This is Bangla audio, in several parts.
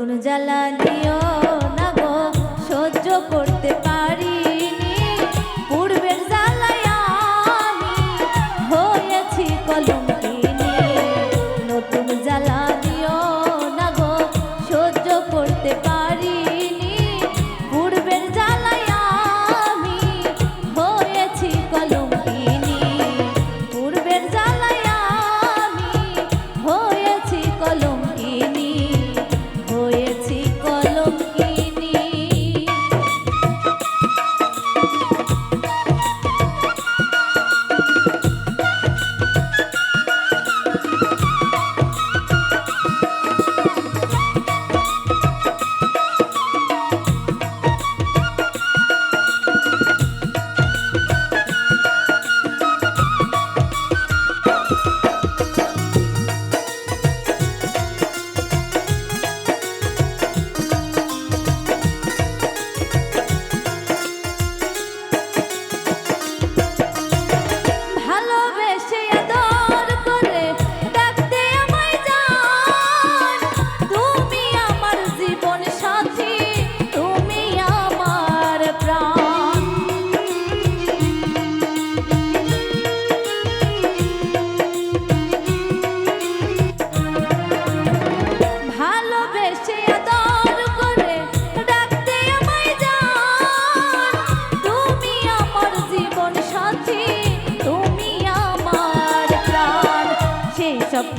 আগুন জ্বালা দিও না গো সহ্য করতে পারি পূর্বের জ্বালায় আমি হয়েছি কলম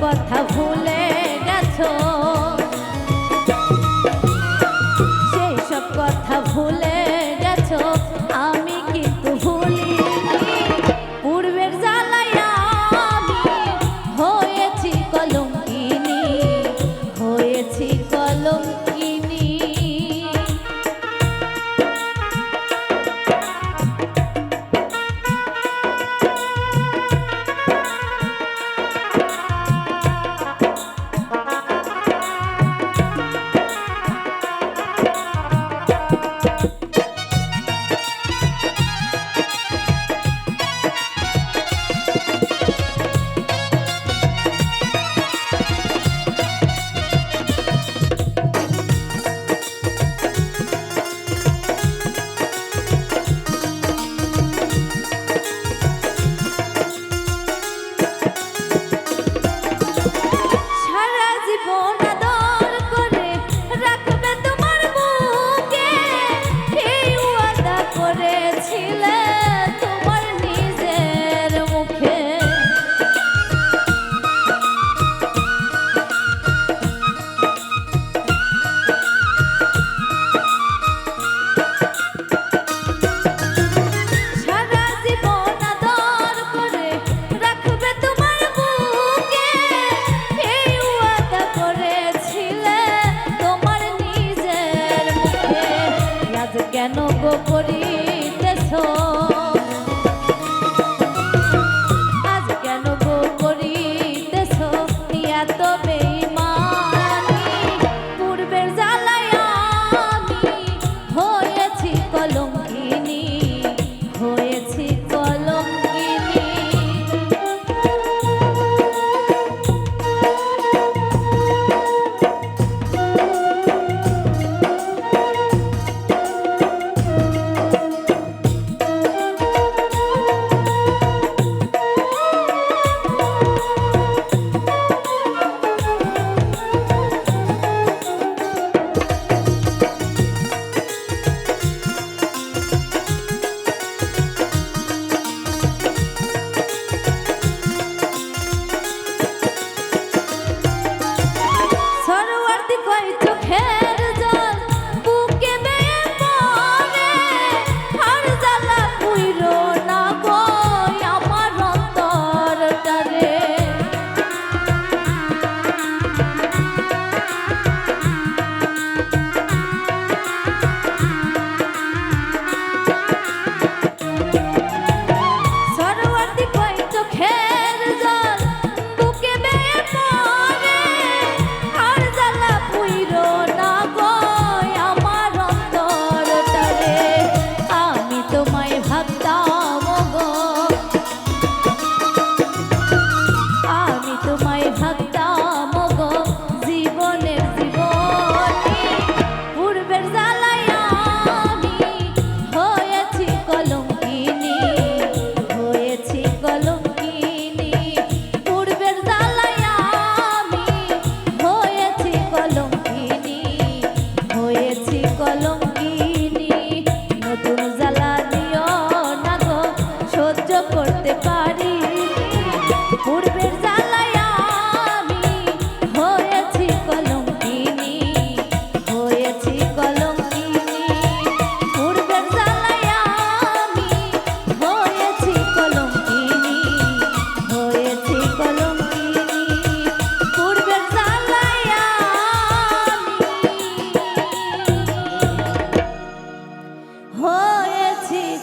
কথা ভুলে গেছো? সেই সব কথা ভুলে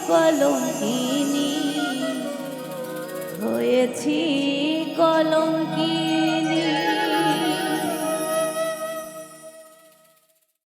কলঙ্কিনী হয়েছি।